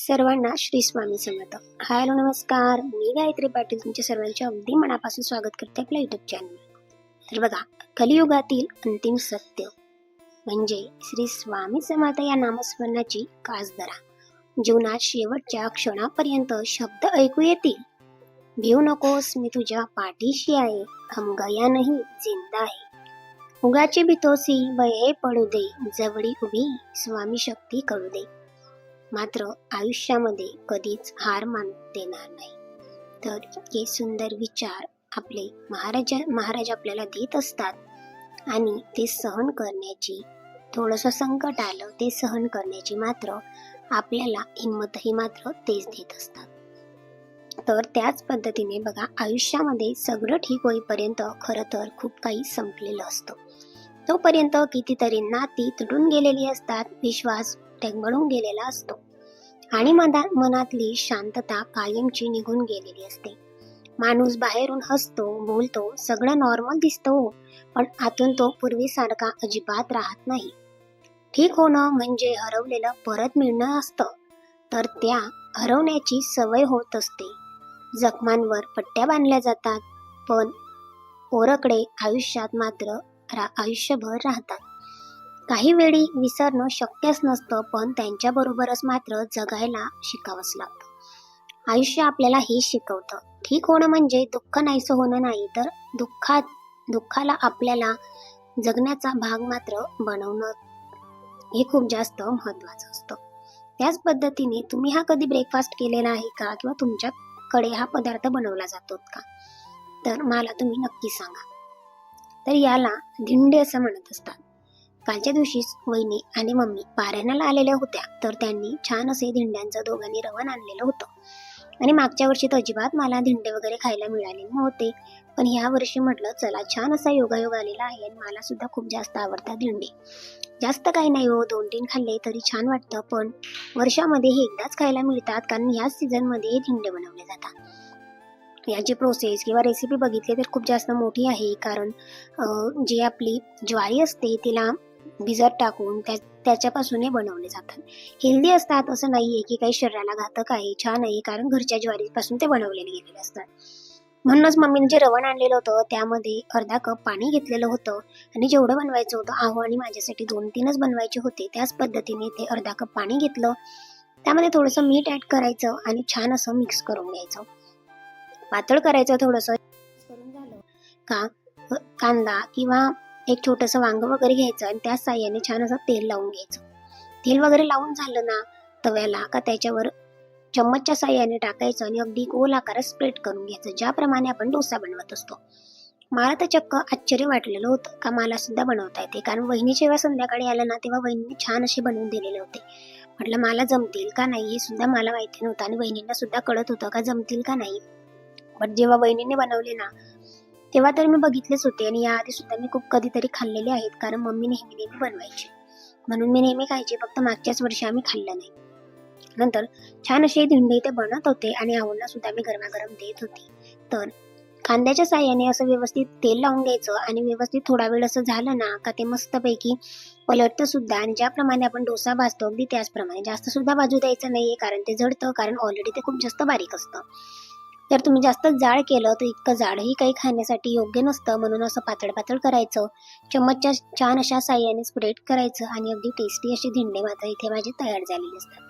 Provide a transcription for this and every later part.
सर्वांना Shri Swami Samarth. Hi hello नमस्कार. मी गायत्री पाटील तुमच्या सर्वांचे अगदी मनापासून स्वागत करते आपल्या युट्यूब चॅनल तर बघा कलियुगातील अंतिम सत्य म्हणजे श्री स्वामी समर्थ या नामस्मरणाची कास धरा जीवनात शेवटच्या क्षणापर्यंत शब्द ऐकू येतील. भिऊ नकोस मी तुझ्या पाठीशी आहे. हम गया नाही जिंदा आहे. उगाची भितोसी वये पडू दे. जवळी उभी स्वामी शक्ती करू दे. मात्र आयुष्यामध्ये कधीच हार मान देणार नाही. तर हे सुंदर विचार आपले महाराजा महाराज आपल्याला देत असतात आणि ते सहन करण्याची थोडंसं संकट आलं ते सहन करण्याची मात्र आपल्याला हिंमतही मात्र तेच देत असतात. तर त्याच पद्धतीने बघा आयुष्यामध्ये सगळं ठीक होईपर्यंत खरं तर खूप काही संपलेलं असतं. तोपर्यंत कितीतरी नाती तुटून गेलेली असतात विश्वास टेंगळून गेलेला असतो. आणि मनातली शांतता कायमची निघून गेलेली असते. माणूस बाहेरून हसतो बोलतो सगळं नॉर्मल दिसतो हो, पण आतून तो पूर्वीसारखा अजिबात राहत नाही. ठीक होणं म्हणजे हरवलेलं परत मिळणं असतं तर त्या हरवण्याची सवय होत असते. जखमांवर पट्ट्या बांधल्या जातात पण ओरकडे आयुष्यात मात्र रा आयुष्यभर राहतात. काही वेळी विसरणं शक्यच नसतं पण त्यांच्याबरोबरच मात्र जगायला शिकावंच लागतं. आयुष्य आपल्याला हे शिकवतं. ठीक होणं म्हणजे दुःख नाहीसं होणं नाही तर दुःखात दुःखाला आपल्याला जगण्याचा भाग मात्र बनवणं हे खूप जास्त महत्त्वाचं असतं. त्याच पद्धतीने तुम्ही हा कधी ब्रेकफास्ट केलेला आहे का किंवा तुमच्याकडे हा पदार्थ बनवला जातो का? तर मला तुम्ही नक्की सांगा. तर याला धिंडे असं म्हणत असतात. कालच्या दिवशीच वहिनी आणि मम्मी पारायणाला आलेल्या होत्या तर त्यांनी छान असे धिंड्यांचं दोघांनी रवण आणलेलं होतं. आणि मागच्या वर्षी तर अजिबात मला धिंडे वगैरे खायला मिळाले नव्हते पण ह्या वर्षी म्हटलं चला छान असा योगायोग आलेला आहे आणि मला सुद्धा खूप जास्त आवडतात धिंडे. जास्त काही नाही हो दोन तीन खाल्ले तरी छान वाटतं पण वर्षामध्ये हे एकदाच खायला मिळतात कारण ह्याच सीझनमध्ये हे धिंडे बनवले जातात. याची प्रोसेस किंवा रेसिपी बघितली तर खूप जास्त मोठी आहे कारण जी आपली ज्वारी असते तिला भिजत टाकून त्या त्याच्यापासून हे बनवले जातात. हेल्दी असतात असं नाही आहे की काही शरीराला घातक आहे छान आहे कारण घरच्या ज्वारीपासून ते बनवलेले गेलेले असतात. म्हणूनच मम्मीने जे रवण आणलेलं होतं त्यामध्ये अर्धा कप पाणी घेतलेलं होतं आणि जेवढं बनवायचं होतं आहो आणि माझ्यासाठी दोन तीनच बनवायचे होते. त्याच पद्धतीने ते अर्धा कप पाणी घेतलं. त्यामध्ये थोडंसं मीठ ॲड करायचं आणि छान असं मिक्स करून घ्यायचं. पातळ करायचं थोडंसं. करून झालं का? कांदा किंवा एक छोटंसं वांग वगैरे घ्यायचं आणि त्या साह्याने छान असं तेल लावून घ्यायचं. तेल वगैरे लावून झालं ना तव्याला का त्याच्यावर चम्मचच्या साह्याने टाकायचं आणि अगदी गोल आकारात स्प्रेड करून घ्यायचं ज्याप्रमाणे आपण डोसा बनवत असतो. मला तर चक्क आश्चर्य वाटलेलं होतं का मला सुद्धा बनवता येते. कारण वहिनी जेव्हा संध्याकाळी आलं ना तेव्हा वहिनीने छान असे बनवून दिलेले होते. म्हटलं मला जमतील का नाही हे सुद्धा मला माहिती नव्हतं आणि वहिनींना सुद्धा कळत होतं का जमतील का नाही. बट जेव्हा वहिनीने बनवले ना तेव्हा तर मी बघितलेच होते आणि याआधी सुद्धा मी खूप कधीतरी खाल्लेले आहेत कारण मम्मी नेहमी नेहमी बनवायची. म्हणून मी नेहमी खायचे फक्त मागच्याच वर्षी आम्ही खाल्लं नाही. नंतर छान असे धिंडे ते बनत होते आणि आवडला सुद्धा मी गरमागरम देत होती. तर कांद्याच्या साह्याने असं व्यवस्थित तेल लावून घ्यायचं आणि व्यवस्थित थोडा वेळ असं झालं ना का ते मस्तपैकी पलटतं सुद्धा आणि ज्याप्रमाणे आपण डोसा भाजतो अगदी त्याचप्रमाणे. जास्त सुद्धा भाजू द्यायचं नाहीये कारण ते जडतं कारण ऑलरेडी ते खूप जास्त बारीक असतं. जर तुम्ही जास्त जाड केलं तर इतकं जाडही काही खाण्यासाठी योग्य नसतं. म्हणून असं पातळ पातळ करायचं. चम्मचच्या छान अशा साह्याने स्प्रेड करायचं आणि अगदी टेस्टी अशी धिंडे मात्र इथे माझे तयार झालेले असतात.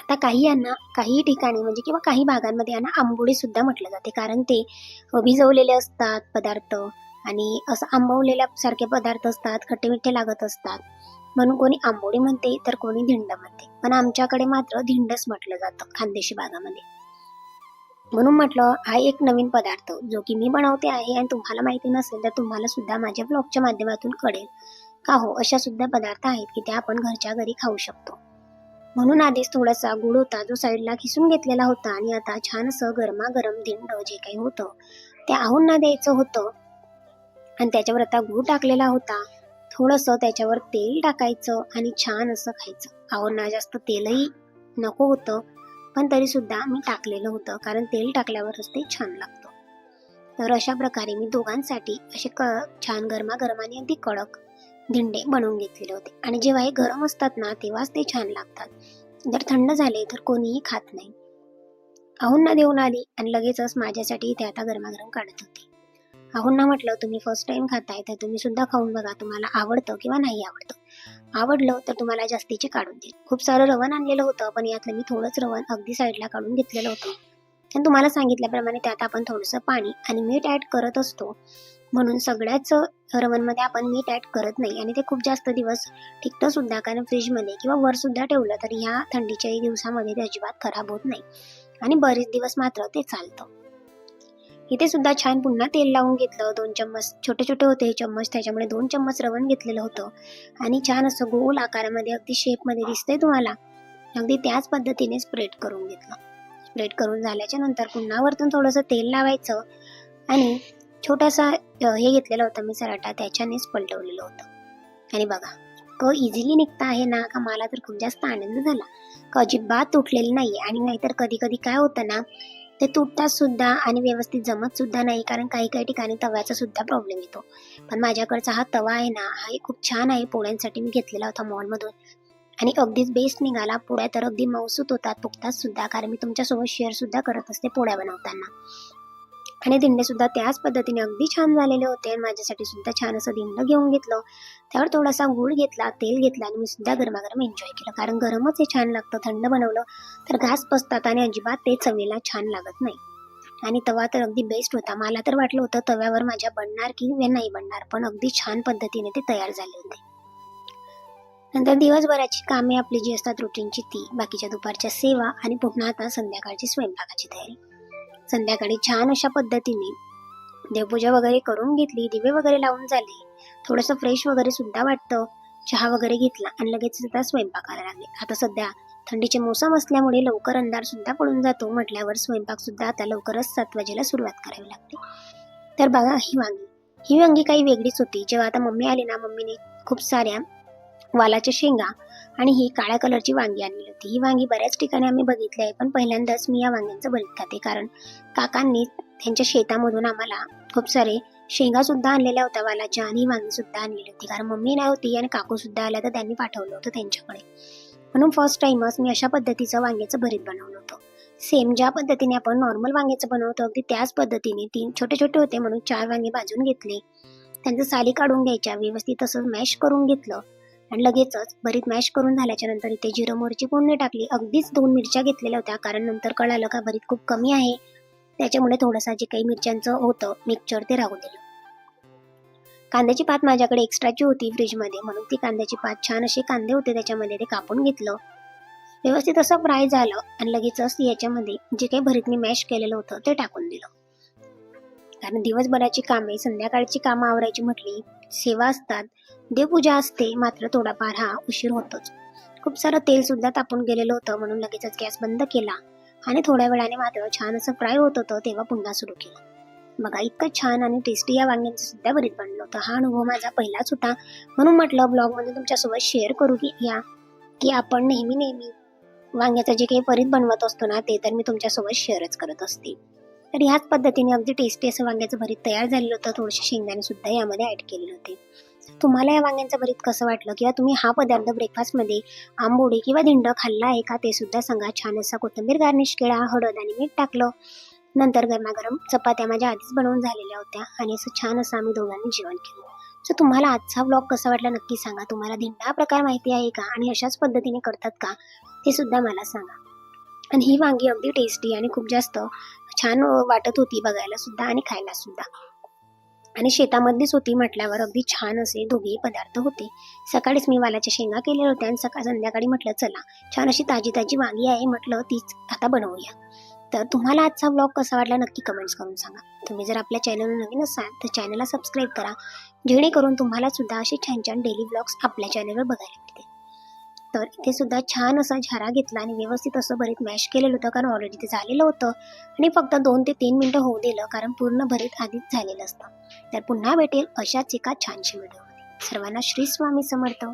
आता काही यांना काही ठिकाणी म्हणजे किंवा काही भागांमध्ये यांना आंबोळी सुद्धा म्हटलं जाते. कारण ते भिजवलेले असतात पदार्थ आणि असं आंबवलेल्या सारखे पदार्थ असतात खट्टे मिठ्ठे लागत असतात. म्हणून कोणी आंबोळी म्हणते तर कोणी धिंड म्हणते. पण आमच्याकडे मात्र धिंडच म्हटलं जातं खानदेशी भागामध्ये. म्हणून म्हटलं हा एक नवीन पदार्थ जो की मी बनवते आहे आणि तुम्हाला माहिती नसेल तर तुम्हाला सुद्धा माझ्या ब्लॉगच्या माध्यमातून कळेल. का हो? अशा सुद्धा पदार्थ आहेत की ते आपण घरच्या घरी खाऊ शकतो. म्हणून आधीच थोडासा गुळ होता जो साईडला खिसून घेतलेला होता आणि आता छान असं गरमागरम दिंड जे काही होतं ते आहूंना द्यायचं होतं. आणि त्याच्यावर आता गूळ टाकलेला होता. थोडंसं त्याच्यावर तेल टाकायचं आणि छान असं खायचं आहूंना जास्त तेलही नको होतं. पण तरी सुद्धा मी टाकलेलं होतं कारण तेल टाकल्यावरच ते छान लागतं. तर अशा प्रकारे मी दोघांसाठी असे क छान गरमागरम आणि अगदी कडक धिंडे बनवून घेतलेले होते. आणि जेव्हा हे गरम असतात ना तेव्हाच ते छान लागतात. जर थंड झाले तर कोणीही खात नाही. अहुंना देऊन आली आणि लगेचच माझ्यासाठी ते आता गरमागरम काढत होती. अहुंना म्हटलं तुम्ही फर्स्ट टाइम खाताय तर तुम्ही सुद्धा खाऊन बघा तुम्हाला आवडतं किंवा नाही आवडतं. आवडलं तर तुम्हाला जास्तीचे काढून देईल खूप सारं रवण आणलेलं होतं पण यातलं मी थोडंच रवण अगदी साईडला काढून घेतलेलं होतं. आणि तुम्हाला सांगितल्याप्रमाणे त्यात आपण थोडंसं पाणी आणि मीठ ॲड करत असतो. म्हणून सगळ्याच रवणमध्ये आपण मीठ ॲड करत नाही. आणि ते खूप जास्त दिवस टिकतं सुद्धा कारण फ्रीजमध्ये किंवा वरसुद्धा ठेवलं तर ह्या थंडीच्याही दिवसामध्ये ते अजिबात खराब होत नाही. आणि बरेच दिवस मात्र ते चालतं. इथे सुद्धा छान पुन्हा तेल लावून घेतलं. दोन चम्मच छोटे छोटे होते चम्मच त्याच्यामुळे दोन चम्मच रवण घेतलेलं होतं. आणि छान असं गोल आकारामध्ये अगदी शेपमध्ये दिसतंय तुम्हाला. अगदी त्याच पद्धतीने स्प्रेड करून घेतलं. स्प्रेड करून झाल्याच्यानंतर पुन्हा वरतून थोडंसं तेल लावायचं. आणि छोटासा हे घेतलेलं होतं मी सराटा त्याच्यानेच पलटवलेलं होतं. आणि बघा क इझिली निघता आहे ना का मला तर खूप जास्त आनंद झाला. का अजिबात तुटलेली नाही आणि नाहीतर कधी कधी काय होतं ना ते तुटतात सुद्धा आणि व्यवस्थित जमत सुद्धा नाही कारण काही काही ठिकाणी तव्याचा सुद्धा प्रॉब्लेम येतो. पण माझ्याकडचा हा तवा आहे ना हा खूप छान आहे. पोळ्यांसाठी मी घेतलेला होता मॉलमधून. आणि अगदीच बेस्ट निघाला. पोळ्या तर अगदी मौसूत होतात फुगतात सुद्धा कारण मी तुमच्यासोबत शेअर सुद्धा करत असते पोळ्या बनवताना. आणि दिंडेसुद्धा त्याच पद्धतीने अगदी छान झालेले होते. आणि माझ्यासाठी सुद्धा छान असं दिंड घेऊन घेतलं. त्यावर थोडासा गूळ घेतला तेल घेतला आणि मी सुद्धा गरमागरम एन्जॉय केलं. कारण गरमच हे छान लागतं थंड बनवलं तर घास पसतात आणि अजिबात ते चवीला छान लागत नाही. आणि तवा तर अगदी बेस्ट होता. मला तर वाटलं होतं तव्यावर माझ्या बनणार की नाही बनणार पण अगदी छान पद्धतीने ते तयार झाले होते. नंतर दिवसभराची कामे आपली जी असतात रुटीनची ती. बाकीच्या दुपारच्या सेवा आणि पुन्हा आता संध्याकाळची स्वयंपाकाची तयारी. संध्याकाळी छान अशा पद्धतीने देवपूजा वगैरे करून घेतली दिवे वगैरे लावून झाले. थोडंसं फ्रेश वगैरे सुद्धा वाटतं. चहा वगैरे घेतला आणि लगेच सुद्धा करायला लागले. आता सध्या थंडीचे मोसम असल्यामुळे लवकर अंधार सुद्धा पडून जातो. म्हटल्यावर स्वयंपाक सुद्धा आता लवकरच सात वाजेला सुरुवात करावी लागते. तर बघा ही वांगी. ही वांगी काही वेगळीच होती. जेव्हा आता मम्मी आली ना मम्मीने खूप साऱ्या वालाच्या शेंगा आणि ही काळ्या कलरची वांगी आणली होती. ही वांगी बऱ्याच ठिकाणी आम्ही बघितली आहे पण पहिल्यांदाच मी या वांग्यांचं भरीत खाते. कारण काकांनी त्यांच्या शेतामधून आम्हाला खूप सारे शेंगा सुद्धा आणलेल्या होत्या वालाच्या आणि वांगी सुद्धा आणलेली होती. कारण मम्मी नाही होती आणि काकू सुद्धा आल्या तर त्यांनी पाठवलं होतं त्यांच्याकडे. म्हणून फर्स्ट टाइमच मी अशा पद्धतीचं वांग्याचं भरीत बनवलं होतं. सेम ज्या पद्धतीने आपण नॉर्मल वांग्याचं बनवतो अगदी त्याच पद्धतीने तीन छोटे छोटे होते म्हणून चार वांगे भाजून घेतले. त्यांचं साली काढून घ्यायच्या व्यवस्थित तसंच मॅश करून घेतलं. आणि लगेचच भरीत मॅश करून झाल्याच्यानंतर इथे जिरं मोरची फोडणी टाकली. अगदीच दोन मिरच्या घेतलेल्या होत्या. कारण नंतर कळालं का भरीत खूप कमी आहे. त्याच्यामुळे थोडंसं जे काही मिरच्यांचं होतं मिक्सचर ते राहू दिलं. कांद्याची पात माझ्याकडे एक्स्ट्राची होती फ्रीजमध्ये म्हणून ती कांद्याची पात छान असे कांदे होते. त्याच्यामध्ये ते कापून घेतलं. व्यवस्थित असं फ्राय झालं आणि लगेचच याच्यामध्ये जे काही भरीत मी मॅश केलेलं होतं ते टाकून दिलं. कारण दिवसभराची कामे संध्याकाळची कामं आवरायची म्हटली सेवा असतात. देवपूजा असते मात्र थोडाफार हा उशीर होतोच. खूप सारं तेल सुद्धा तापून गेलेलं होतं म्हणून लगेचच गॅस बंद केला. आणि थोड्या वेळाने मात्र छान असं फ्राय होत होतं तेव्हा पुन्हा सुरू केलं. बघा इतकं छान आणि टेस्टी या वांग्यांचं सुद्धा भरीत बनलं होतं. हा अनुभव माझा पहिलाच होता. म्हणून म्हटलं ब्लॉगमध्ये तुमच्यासोबत शेअर करू की या की आपण नेहमी नेहमी वांग्याचं जे काही परीत बनवत असतो ना ते तर मी तुमच्यासोबत शेअरच करत असते. तर ह्याच पद्धतीने अगदी टेस्टी असं वांग्याचं भरीत तयार झालेलं होतं. थोडेसे शेंगदाणे सुद्धा यामध्ये ऍड केलेले होते. तुम्हाला या वांग्यांचं भरीत कसं वाटलं? किंवा तुम्ही हा पदार्थ ब्रेकफास्टमध्ये आंबोडी किंवा दिंड खाल्ला आहे का? ते सुद्धा सांगा. छान असा कोथिंबीर गार्निश केला हळद आणि मीठ टाकलं. नंतर गरमागरम चपात्या माझ्या आधीच बनवून झालेल्या होत्या आणि असं छान असं आम्ही दोघांनी जेवण केलं. सो तुम्हाला आजचा ब्लॉग कसा वाटला नक्की सांगा. तुम्हाला दिंडा प्रकार माहिती आहे का? आणि अशाच पद्धतीने करतात का? ते सुद्धा मला सांगा. आणि ही वांगी अगदी टेस्टी आणि खूप जास्त छान वाटत होती बघायला सुद्धा आणि खायला सुद्धा. आणि शेतामधलीच होती म्हटल्यावर अगदी छान असे दोघेही पदार्थ होते. सकाळीच मी वालाच्या शेंगा केलेल्या होत्या आणि सकाळ संध्याकाळी म्हटलं चला छान अशी ताजी ताजी वांगी आहे म्हटलं तीच आता बनवूया. तर तुम्हाला आजचा ब्लॉग कसा वाटला नक्की कमेंट्स करून सांगा. तुम्ही जर आपल्या चॅनलवर नवीन असाल तर चॅनलला सबस्क्राईब करा. जेणेकरून तुम्हाला सुद्धा असे छान छान डेली ब्लॉग्स आपल्या चॅनलवर बघायला मिळतील. तर इथे सुद्धा छान असा झारा घेतला आणि व्यवस्थित असं भरीत मॅश केलेलं होतं कारण ऑलरेडी ते झालेलं होतं. आणि फक्त दोन ते तीन मिनटं होऊ दिलं कारण पूर्ण भरीत आधीच झालेलं असतं. तर पुन्हा भेटेल अशाच एका छानशी व्हिडिओमध्ये सर्वांना श्री स्वामी समर्थ.